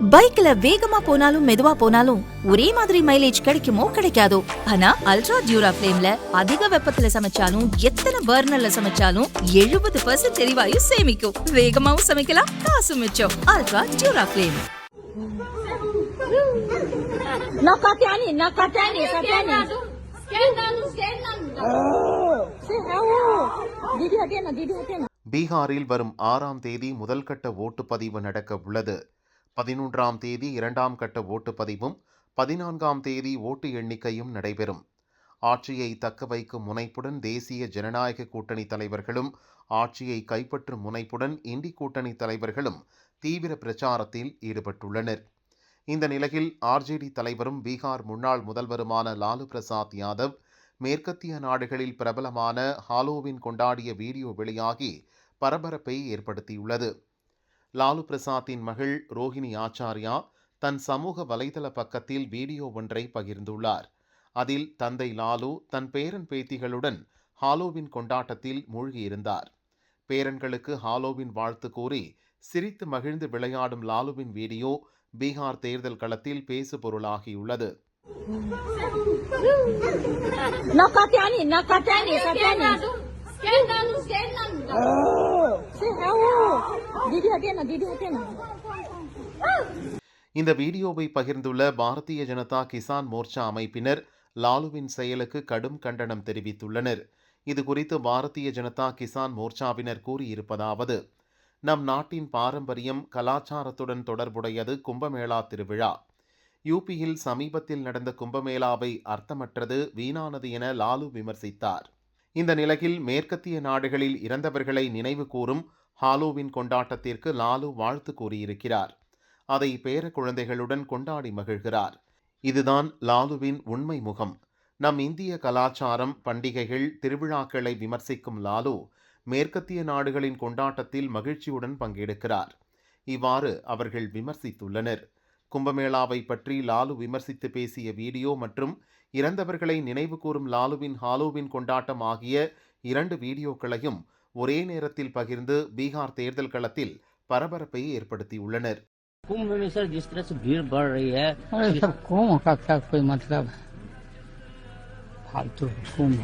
பைக்ல வேகமா போனாலும் மெதுவா போனாலும் ஒரே மாதிரி மைலேஜ் கிடைக்குமோ கிடைக்காதோ? ஆனா அல்ட்ரா டியூரா ஃபிளேம்ல அதிக வெப்பத்துல சமைச்சாலும் எத்தனை பர்னர்ல சமைச்சாலும் எழுபது பர்சன்ட் எரிவாயு சேமிக்கும். வேகமாவும் சமைக்கலாம் காசு மிச்சம். Ultra dura flame. பீகாரில் வரும் ஆறாம் தேதி முதல் கட்ட ஓட்டுப்பதிவு நடக்க உள்ளது. பதினொன்றாம் தேதி இரண்டாம் கட்ட ஓட்டுப்பதிவும் பதினான்காம் தேதி ஓட்டு எண்ணிக்கையும் நடைபெறும். ஆட்சியை தக்க வைக்கும் முனைப்புடன் தேசிய ஜனநாயக கூட்டணி தலைவர்களும் ஆட்சியை கைப்பற்றும் முனைப்புடன் இண்டி கூட்டணி தலைவர்களும் தீவிர பிரச்சாரத்தில் ஈடுபட்டுள்ளனர். இந்த நிலையில் ஆர்ஜேடி தலைவரும் பீகார் முன்னாள் முதல்வருமான லாலு பிரசாத் யாதவ் மேற்கத்திய நாடுகளில் பிரபலமான ஹாலோவின் கொண்டாடிய வீடியோ வெளியாகி பரபரப்பை ஏற்படுத்தியுள்ளது. லாலு பிரசாத்தின் மகள் ரோஹிணி ஆச்சாரியா தன் சமூக வலைதள பக்கத்தில் வீடியோ ஒன்றை பகிர்ந்துள்ளார். அதில் தந்தை லாலு தன் பேரன் பேத்திகளுடன் ஹாலோவின் கொண்டாட்டத்தில் மூழ்கியிருந்தார். பேரன்களுக்கு ஹாலோவின் வாழ்த்து கூறி சிரித்து மகிழ்ந்து விளையாடும் லாலுவின் வீடியோ பீகார் தேர்தல் களத்தில் பேசு பொருளாகியுள்ளது இந்த வீடியோவை பகிர்ந்துள்ள பாரதிய ஜனதா கிசான் மோர்ச்சா அமைப்பினர் லாலுவின் செயலுக்கு கடும் கண்டனம் தெரிவித்துள்ளனர். இது குறித்து பாரதிய ஜனதா கிசான் மோர்ச்சாவினர் கூறியிருப்பதாவது நம் நாட்டின் பாரம்பரியம் கலாச்சாரத்துடன் தொடர்புடையது கும்பமேளா திருவிழா. யூபியில் சமீபத்தில் நடந்த கும்பமேளாவை அர்த்தமற்றது வீணானது என லாலு விமர்சித்தார். இந்த நிலையில் மேற்கத்திய நாடுகளில் இறந்தவர்களை நினைவு கூறும் ஹாலோவின் கொண்டாட்டத்திற்கு லாலு வாழ்த்து கூறியிருக்கிறார். அதை பேர குழந்தைகளுடன் கொண்டாடி மகிழ்கிறார். இதுதான் லாலுவின் உண்மை முகம். நம் இந்திய கலாச்சாரம் பண்டிகைகள் திருவிழாக்களை விமர்சிக்கும் லாலு மேற்கத்திய நாடுகளின் கொண்டாட்டத்தில் மகிழ்ச்சியுடன் பங்கெடுக்கிறார். இவ்வாறு அவர்கள் விமர்சித்துள்ளனர். கும்பமேளாவை பற்றி லாலு விமர்சித்து பேசிய வீடியோ மற்றும் இறந்தவர்களை நினைவு கூறும் லாலுவின் ஹாலோவின் கொண்டாட்டம் ஆகிய இரண்டு வீடியோக்களையும் ஒரே நேரத்தில் பகிர்ந்து பீகார் தேர்தல் களத்தில் பரபரப்பை ஏற்படுத்தியுள்ளனர் कुंभ में सर जिस तरह से भीड़ बढ़ रही है अरे सब कुंभ का क्या कोई मतलब है फालतू कुंभ